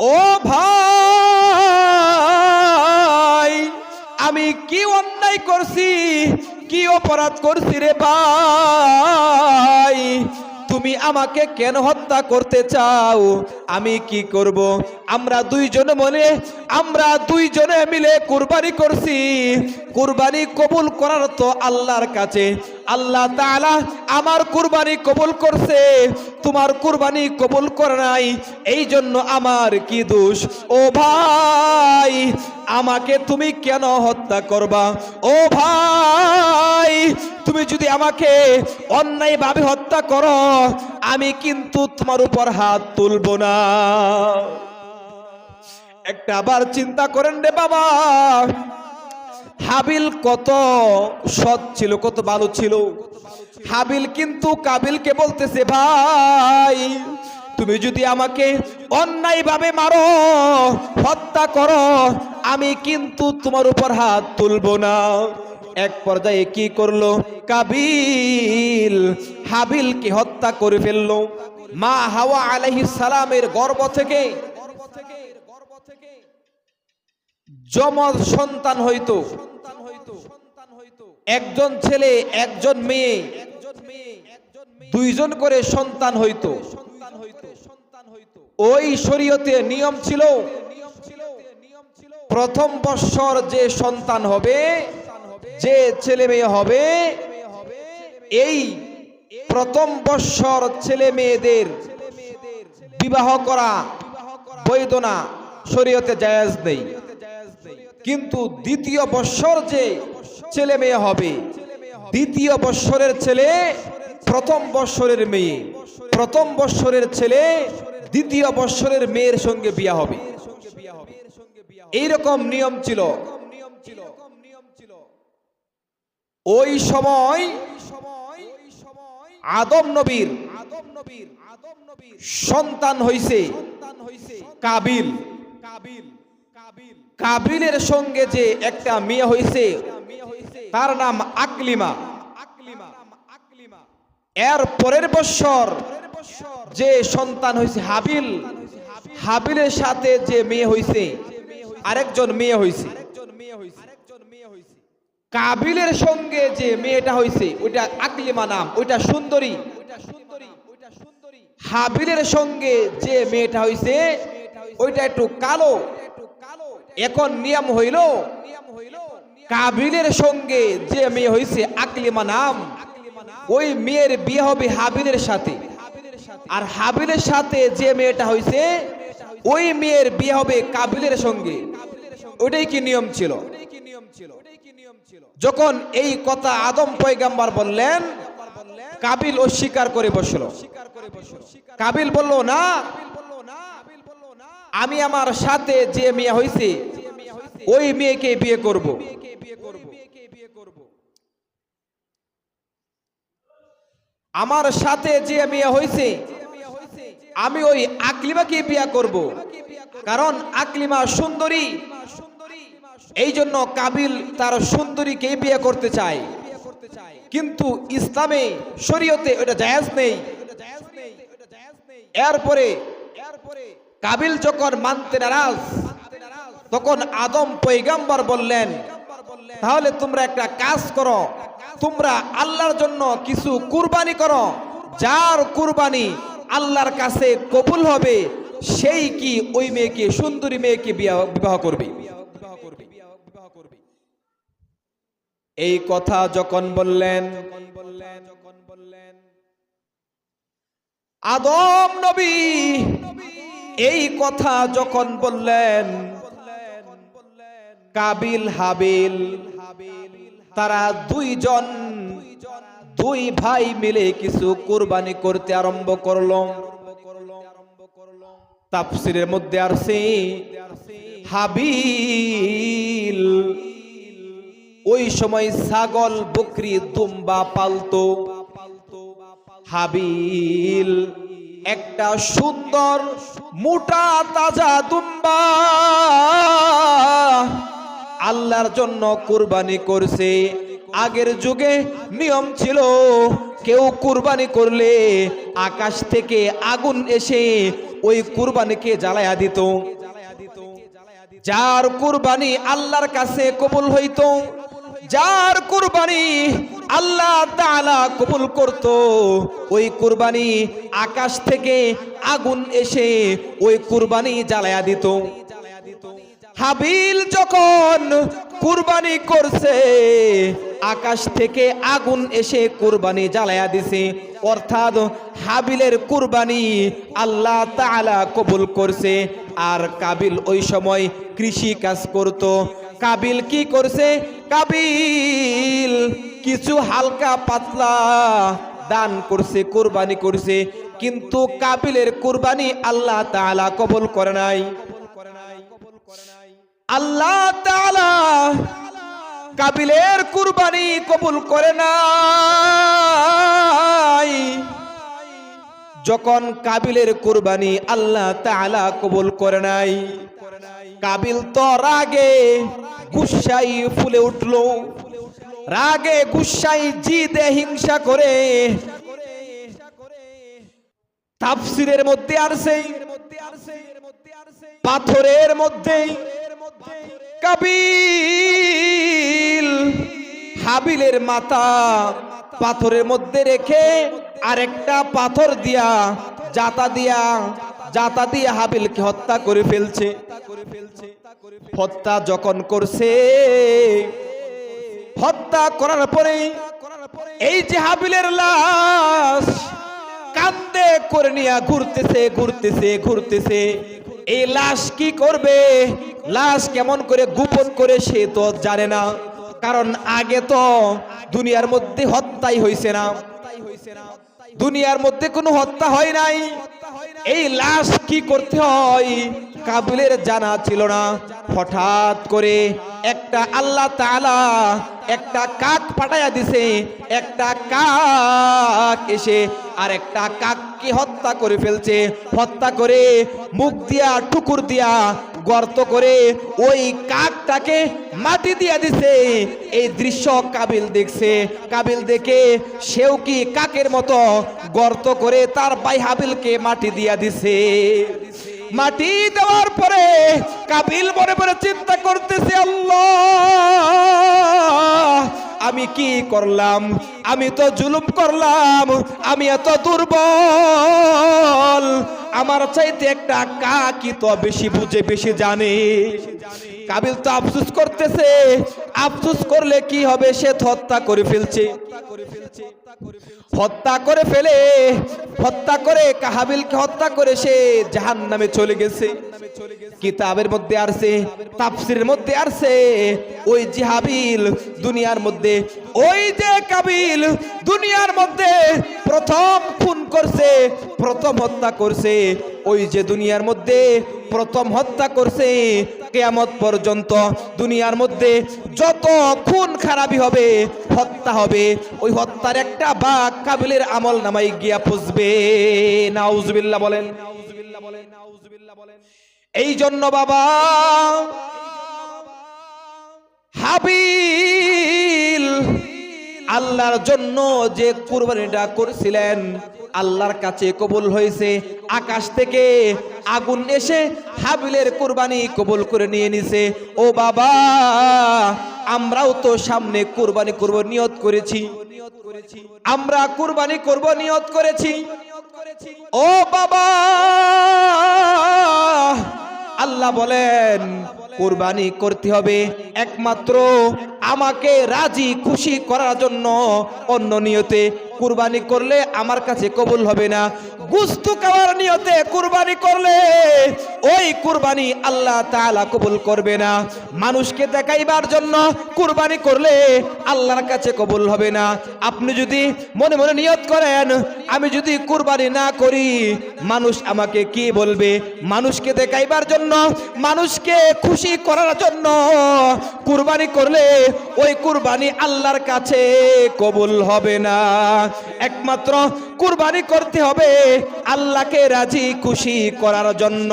ও ভাই আমি কি অন্যায় করছি কি অপরাধ করছি রে ভাই? তুমি আমাকে কেন হত্যা করতে চাও? আমি কি করব? আমরা দুইজনে মনে, আমরা দুইজনে মিলে কুরবানি করছি। কুরবানি কবুল করার তো আল্লাহর কাছে। আল্লাহ তাআলা আমার কুরবানি কবুল করছে। তোমার কুরবানি কবুল করে নাই। এই জন্য আমার কি দোষ? ও ভাই, আমাকে তুমি কেন হত্যা করবা? ও ভাই তুমি যদি আমাকে অন্যায়ভাবে হত্যা করো, আমি কিন্তু তোমার উপর হাত তুলব না। একটা আবার চিন্তা করেন রে বাবা। হাবিল কত সৎ ছিল, কত ভালো ছিল। হাবিল কিন্তু কাবিলকে বলতেছে, ভাই, তুমি যদি আমাকে অন্যায়ভাবে মারো, হত্যা করো, আমি কিন্তু তোমার উপর হাত তুলব না। এক পর্যায়ে কি করল? কাবিল হাবিলকে হত্যা করে ফেলল। মা হাওয়া আলাইহিস সালামের গর্ব থেকে যমজ সন্তান হইতো। একজন ছেলে, একজন মেয়ে, দুইজন করে সন্তান হইতো। ওই শরীয়তে নিয়ম ছিল, প্রথম বৎসর যে সন্তান হবে যে ছেলে মেয়ে হবে, এই প্রথম বৎসর ছেলে মেয়েদের বিবাহ করা বৈধ না, শরীয়তে জায়াজ নেই। কিন্তু দ্বিতীয় বৎসর যে ছেলে মেয়ে হবে, দ্বিতীয় বৎসরের ছেলে প্রথম বৎসরের মেয়ে, প্রথম বৎসরের ছেলে দ্বিতীয় বৎসরের মেয়ের সঙ্গে বিয়া হবে। এইরকম নিয়ম ছিল। ওই সময় আদম নবীর সন্তান হইছে কাবিল। কাবিলের সঙ্গে যে একটা মেয়ে হইছে, তার নাম আকলিমা। এর পরের বৎসর যে সন্তান হইছে হাবিল, হাবিলের সাথে যে মেয়ে হইছে, আরেকজন মেয়ে হইছে। কাবিলের সঙ্গে যে মেয়েটা হইছে, ওইটা আকলিমা নাম, ওইটা সুন্দরী। হাবিলের সঙ্গে যে মেয়েটা হইছে, ওইটা একটু কালো। এখন নিয়ম হইল, কাবিলের সঙ্গে যে মেয়ে হইছে, আকলিমা নাম, ওই মেয়ের বিয়ে হবে হাবিলের সাথে। আর হাবিলের সাথে যে মেয়েটা হইছে, ওই মেয়ের বিয়ে হবে কাবিলের সঙ্গে। ওইটাই কি নিয়ম ছিল? যখন এই কথা আদম পয়গাম্বার বললেন, কাবিল অস্বীকার করে বসল। কাবিল বলল, না, আমি আমার সাথে যে মেয়ে হইছে, ওই মেয়েকে বিয়ে করব। আমার সাথে যে মেয়ে হয়েছে আমি ওই আকলিমাকে বিয়ে করব। কারণ আকলিমা সুন্দরী এই জন্য কাবিল তার সুন্দরীকে বিয়ে করতে চায়। কিন্তু ইসলামে শরীয়তে ওটা জায়েজ নেই। এরপরে কাবিল যখন মানতে নারাজ, তখন আদম পৈগাম্বর বললেন, তাহলে তোমরা একটা কাজ করো, তোমরা আল্লাহর জন্য কিছু কুরবানি করো। যার কুরবানি আল্লাহর কাছে কবুল হবে, সেই কি ওই মেয়েকে, সুন্দরী মেয়েকে বিবাহ করবে? এই কথা যখন বললেন, আদম নবী, এই কথা যখন বললেন, কাবিল হাবিল, তারা দুইজন, দুই ভাই মিলে কিছু কুরবানি করতে আরম্ভ করল। তাফসিরের মধ্যে আসছে হাবিল। ওই সময় ছাগল, বকরি, দুম্বা পালতো। হাবিল, একটা সুন্দর মোটা তাজা দুম্বা আল্লাহর জন্য কুরবানি করছে। আগের যুগে নিয়ম ছিল, কেউ কুরবানি করলে আকাশ থেকে আগুন এসে ওই কুরবানিকে জ্বালায়া দিত। যার কুরবানি আল্লাহর কাছে কবুল হইতো যার কুরবানি আল্লাহ তাআলা কবুল করত, ওই কুরবানি আকাশ থেকে আগুন এসে ওই কুরবানি জ্বালায়া দিত। হাবিল যখন কুরবানি করছে, আকাশ থেকে আগুন এসে কুরবানি জ্বালায়া দিছে। অর্থাৎ হাবিলের কুরবানি আল্লাহ তাআলা কবুল করছে। আর কাবিল ওই সময় কৃষি কাজ করত কাবিল কি করছে? কাবিল কিছু হালকা পাতলা দান করছে, কুরবানি করছে, কিন্তু কাবিলের কুরবানি আল্লাহ তাআলা কবুল করে নাই। আল্লাহ তাআলা কাবিলের কুরবানি কবুল করে নাই। যখন কাবিলের কুরবানি আল্লাহ তাআলা কবুল করে নাই। কাবিল তো রাগে গুসাই ফুলে উঠল। রাগে গুসাই জিদে হিংসা করে। তাফসিরের মধ্যে আর সেই পাথরের মধ্যে। কাবিল হাবিলের মাথা পাথরের মধ্যে রেখে আরেকটা পাথর দিয়া, জাতা দিয়া, জাতা দিয়ে হাবিলকে হত্যা করে ফেলছে। হত্যা যখন করছে হত্যা করার পরে এই যে হাবিলের লাশ কান্দে করে নিয়ে ঘুরতেছে ঘুরতেছে ঘুরতেছে। এই লাশ কি করবে? লাশ কেমন করে গোপন করে সে তো জানে না। কারণ আগে তো দুনিয়ার মধ্যে হত্যাই হয়েছে না। দুনিয়ার মধ্যে কোনো হত্যা হয় নাই। এই লাশ কি করতে হয়? কাবিলের জানা ছিল না। হঠাৎ করে একটা আল্লাহ তাআলা একটা কাক পাঠাইয়া দিছে। একটা কাক এসে আর একটা কাককে হত্যা করে ফেলছে। হত্যা করে মুখ দিয়া, টুকুর দিয়া গর্ত করে ওই কাকটাকে মাটি দিয়া দিছে। এই দৃশ্য কাবিল দেখছে। কাবিল দেখে সেও কি কাকের মতো গর্ত করে তার ভাই হাবিলকে মাটি দিয়া দিছে। মাটি দেওয়ার পরে কাবিল মনে মনে চিন্তা করতেছে, আল্লাহ! আমি কি করলাম? আমি তো জুলুম করলাম, আমি এত দুর্বল। আমার চাইতে একটা কাকি তো বেশি বুঝে, বেশি জানে। কাবিল তো আফসুস করতেছে, আফসুস করলে কি হবে? সে হত্যা করে ফেলছে। হত্যা করে ফেলে, হত্যা করে কাহাবিলকে হত্যা করে সে জাহান নামে চলে গেছে। কিতাবের মধ্যে আসছে, তাফসিরের মধ্যে আসছে, ওই যে হাবিল দুনিয়ার মধ্যে, ওই যে কাবিল দুনিয়ার মধ্যে প্রথম খুন করছে, প্রথম হত্যা করছে, ওই যে দুনিয়ার মধ্যে প্রথম হত্যা করছে কেয়ামত পর্যন্ত দুনিয়ার মধ্যে যত খুন খারাপি হবে, হত্যা হবে, ওই হত্যার একটা বাঘ কাবিলের আমল নামাই গিয়া পুষবে নাউজবিল্লাহ বলেন। এই জন্য বাবা, হাবিল, আল্লাহর জন্য যে কুরবানিটা করেছিলেন, আল্লাহর কাছে কবুল হয়েছে। আকাশ থেকে আগুন এসে হাবিলের কুরবানি কবুল করে নিয়ে নিছে। ও বাবা, আমরাও তো সামনে কুরবানি করব, নিয়ত করেছি। আমরা কুরবানি করব, নিয়ত করেছি। ও বাবা, আল্লাহ বলেন, কুরবানি করতে হবে। একমাত্র আমাকে রাজি খুশি করার জন্য অন্য নিয়তে কুরবানি করলে আমার কাছে কবুল হবে না। গুস্তু খাওয়ার নিয়তে কুরবানি করলে ওই কুরবানি আল্লাহ তাআলা কবুল করবে না। মানুষকে দেখাইবার জন্য কুরবানি করলে আল্লাহর কাছে কবুল হবে না। আপনি যদি মনে মনে নিয়ত করেন, আমি যদি কুরবানি না করি, মানুষ আমাকে কি বলবে? মানুষকে দেখাইবার জন্য, মানুষকে খুশি করার জন্য কুরবানি করলে ওই কুরবানি আল্লাহর কাছে কবুল হবে না। একমাত্র কুরবানি করতে হবে। আল্লাহকে রাজি খুশি করার জন্য।